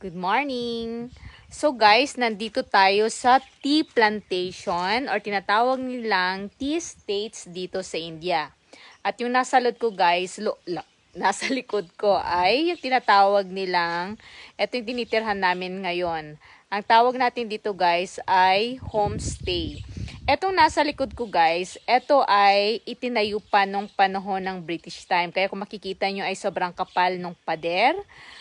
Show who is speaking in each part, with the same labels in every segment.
Speaker 1: Good morning! So guys, nandito tayo sa tea plantation or tinatawag nilang tea states dito sa India. At yung nasa likod ko guys, lo, la- nasa likod ko ay yung tinatawag nilang, eto yung tinitirhan namin ngayon. Ang tawag natin dito guys ay homestay. Etong nasa likod ko guys, eto ay itinayo pa nung panahon ng British time. Kaya kung makikita nyo ay sobrang kapal nung pader.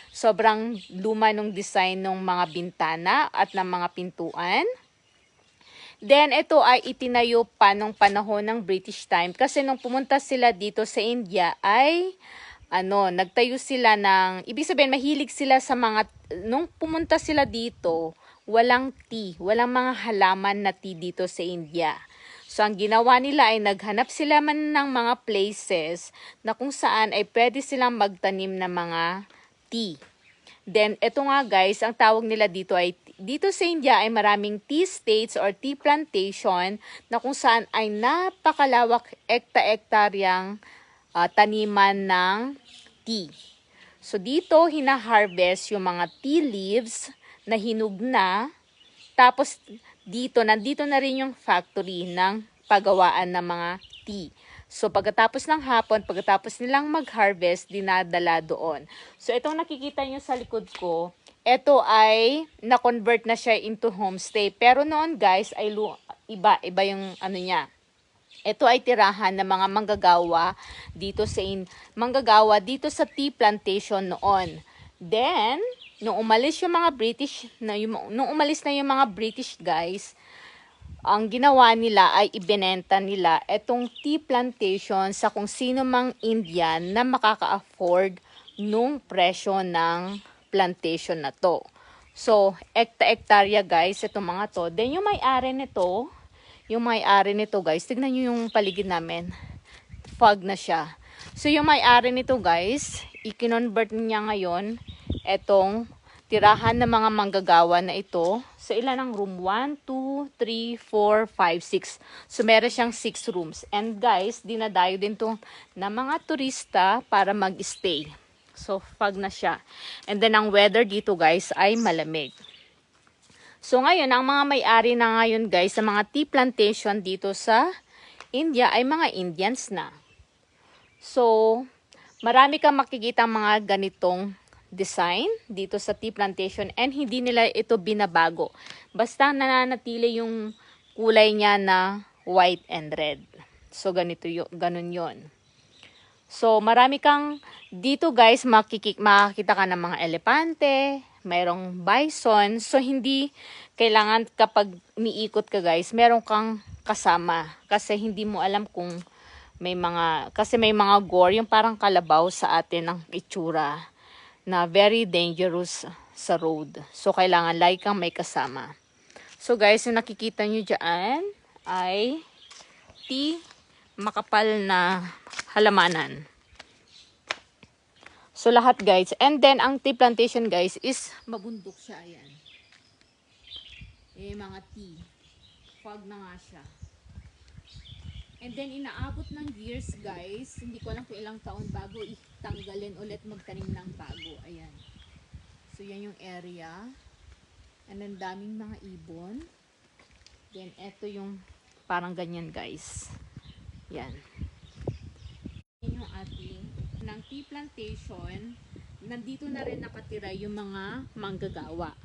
Speaker 1: Sobrang luma nung design ng mga bintana at ng mga pintuan. Then, ito ay itinayo pa nung panahon ng British time. Kasi nung pumunta sila dito sa India ay, ano, nagtayo sila ng, ibig sabihin, mahilig sila sa mga, nung pumunta sila dito, walang tea, walang mga halaman na tea dito sa India. So, ang ginawa nila ay naghanap sila man ng mga places na kung saan ay pwede silang magtanim ng mga tea. Then, eto nga guys, ang tawag nila dito ay, dito sa India ay maraming tea states or tea plantation na kung saan ay napakalawak ekta-ektaryang ah, taniman ng tea. So, dito hina-harvest yung mga tea leaves na hinug na. Tapos, dito, nandito na rin yung factory ng pagawaan ng mga tea. So, pagkatapos ng hapon, pagkatapos nilang mag-harvest, dinadala doon. So, itong nakikita nyo sa likod ko, ito ay na-convert na siya into homestay. Pero noon, guys, ay iba, iba yung ano niya. Ito ay tirahan ng mga manggagawa dito sa in, manggagawa dito sa tea plantation noon. Then, nung umalis yung mga British, na yung, nung umalis na yung mga British guys, ang ginawa nila ay ibinenta nila etong tea plantation sa kung sino mang Indian na makaka-afford nung presyo ng plantation na to. So, ekta-ektarya guys, itong mga to. Then, yung may-ari nito, yung may-ari nito guys, tignan nyo yung paligid namin. Fog na siya. So, yung may-ari nito guys, i-convert niya ngayon etong tirahan ng mga manggagawa na ito. So, ilan ang room? 1, 2, 3, 4, 5, 6. So, meron siyang 6 rooms. And guys, dinadayo din to ng mga turista para mag-stay. So, fog na siya. And then, ang weather dito guys ay malamig. So, ngayon, ang mga may-ari na ngayon guys sa mga tea plantation dito sa India ay mga Indians na. So, marami kang makikita mga ganitong design dito sa tea plantation and hindi nila ito binabago. Basta nananatili yung kulay niya na white and red. So, ganito yun, ganun yon. So, marami kang dito guys, makikik, makakita ka ng mga elepante, mayroong bison. So, hindi kailangan kapag miikot ka guys, meron kang kasama. Kasi hindi mo alam kung may mga, kasi may mga gore, yung parang kalabaw sa atin ang itsura na very dangerous sa road. So, kailangan like kang may kasama. So, guys, yung nakikita nyo dyan ay tea makapal na halamanan. So, lahat guys. And then, ang tea plantation guys is mabundok siya. Ayan. Eh, mga tea. Fog na nga siya. And then, inaabot ng years guys. Hindi ko alam kung ilang taon bago itanggalin ulit magtanim ng bago. Ayan. So, yan yung area. And then, daming mga ibon. Then, eto yung parang ganyan guys. Yan. Yan yung ating ng tea plantation. Nandito na rin nakatira yung mga manggagawa.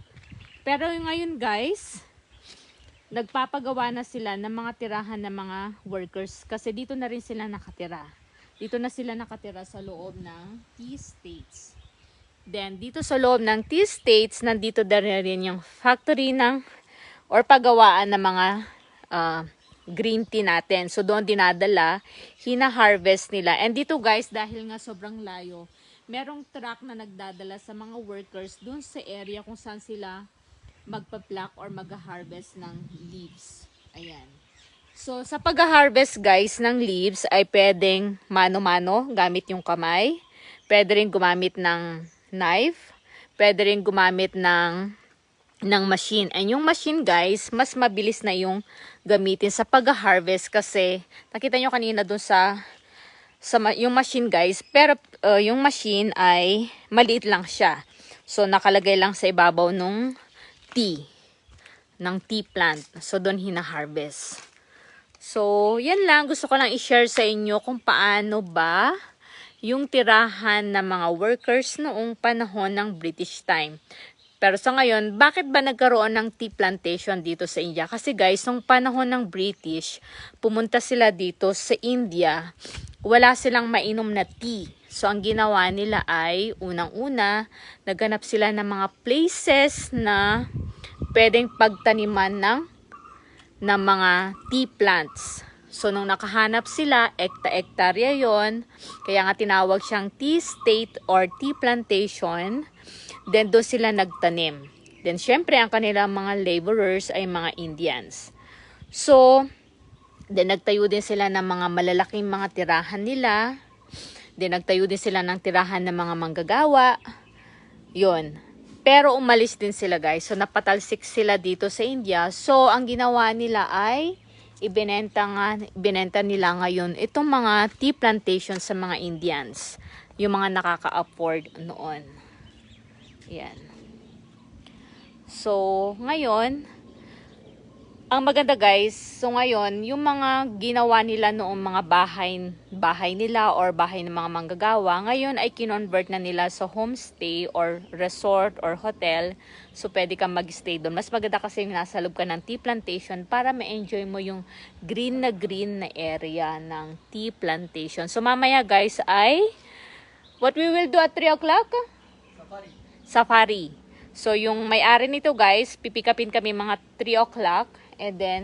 Speaker 1: Pero ngayon guys, nagpapagawa na sila ng mga tirahan ng mga workers kasi dito na rin sila nakatira. Dito na sila nakatira sa loob ng tea states. Then, dito sa loob ng tea states, nandito na rin yung factory ng or pagawaan ng mga ah, green tea natin. So, doon dinadala, hina-harvest nila. And dito guys, dahil nga sobrang layo, merong truck na nagdadala sa mga workers doon sa area kung saan sila magpa-pluck or mag-harvest ng leaves. Ayan. So, sa pag-harvest guys ng leaves ay pwedeng mano-mano gamit yung kamay. Pwede rin gumamit ng knife. Pwede rin gumamit ng ng machine. And yung machine guys, mas mabilis na yung gamitin sa pag-harvest kasi nakita nyo kanina dun sa sa yung machine guys, pero uh, yung machine ay maliit lang siya. So, nakalagay lang sa ibabaw nung tea. Ng tea plant. So, doon hina-harvest. So, yan lang. Gusto ko lang i-share sa inyo kung paano ba yung tirahan ng mga workers noong panahon ng British time. Pero sa ngayon, bakit ba nagkaroon ng tea plantation dito sa India? Kasi guys, nung panahon ng British, pumunta sila dito sa India, wala silang mainom na tea. So, ang ginawa nila ay, unang-una, naghanap sila ng mga places na pwedeng pagtaniman ng, ng mga tea plants. So, nung nakahanap sila, ekta-ektarya yon Kaya nga tinawag siyang tea state or tea plantation. Then, doon sila nagtanim. Then, syempre, ang kanilang mga laborers ay mga Indians. So, then nagtayo din sila ng mga malalaking mga tirahan nila. Then, nagtayo din sila ng tirahan ng mga manggagawa. Yon. Pero umalis din sila guys. So napatalsik sila dito sa India. So ang ginawa nila ay ibinenta nga ibinenta nila ngayon itong mga tea plantation sa mga Indians. Yung mga nakaka-afford noon. Yan. So ngayon ang maganda guys, so ngayon, yung mga ginawa nila noong mga bahay, bahay nila or bahay ng mga manggagawa, ngayon ay kinonvert na nila sa homestay or resort or hotel. So, pwede kang mag-stay doon. Mas maganda kasi yung nasa loob ka ng tea plantation para ma-enjoy mo yung green na green na area ng tea plantation. So, mamaya guys ay, what we will do at 3 o'clock?
Speaker 2: Safari.
Speaker 1: Safari. So, yung may-ari nito guys, pipikapin kami mga 3 o'clock and then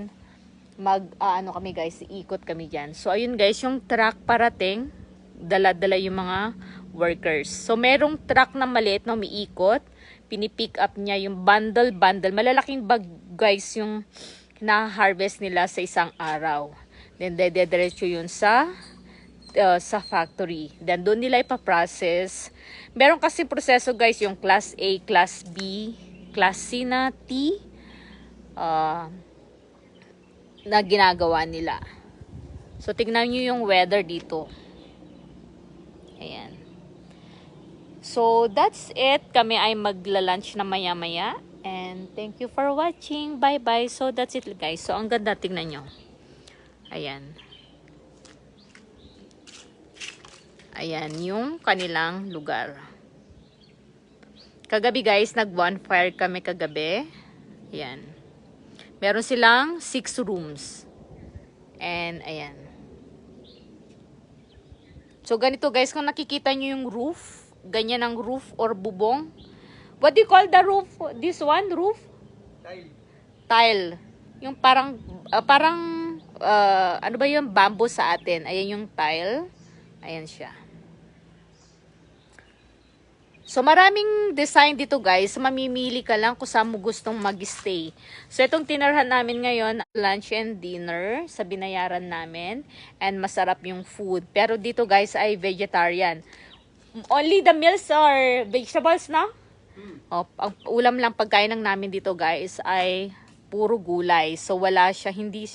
Speaker 1: mag ah, ano kami guys, ikot kami diyan. So ayun guys, yung truck parating, dala-dala yung mga workers. So merong truck na maliit na umiikot, pinipick up niya yung bundle-bundle. Malalaking bag guys yung na-harvest nila sa isang araw. Then dediretso yun sa uh, sa factory. Then doon nila ipaprocess. Meron kasi proseso guys yung class A, class B, class C na T. Uh, na ginagawa nila. So, tignan nyo yung weather dito. Ayan. So, that's it. Kami ay magla-lunch na maya-maya. And thank you for watching. Bye-bye. So, that's it guys. So, ang ganda. Tignan nyo. Ayan. Ayan yung kanilang lugar. Kagabi guys, nag-bonfire kami kagabi. Ayan. Meron silang 6 rooms. And, ayan. So, ganito guys, kung nakikita nyo yung roof, ganyan ang roof or bubong. What do you call the roof? This one, roof?
Speaker 2: Tile.
Speaker 1: Tile. Yung parang, ah, parang, ah, ano ba yung bamboo sa atin? Ayan yung tile. Ayan siya. So, maraming design dito guys. Mamimili ka lang kung saan mo gustong mag-stay. So, itong tinarhan namin ngayon, lunch and dinner sa binayaran namin. And masarap yung food. Pero dito guys ay vegetarian. Only the meals are vegetables na? O, ang ulam lang pagkain ng namin dito guys ay puro gulay. So, wala siya, hindi,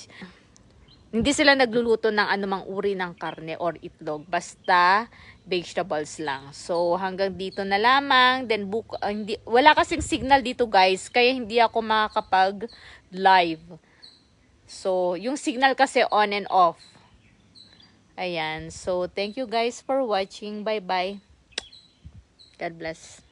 Speaker 1: hindi sila nagluluto ng anumang uri ng karne or itlog. Basta vegetables lang. So hanggang dito na lamang. Then book ah, hindi wala kasing signal dito guys, kaya hindi ako makakapag live. So yung signal kasi on and off. Ayan. So thank you guys for watching. Bye-bye. God bless.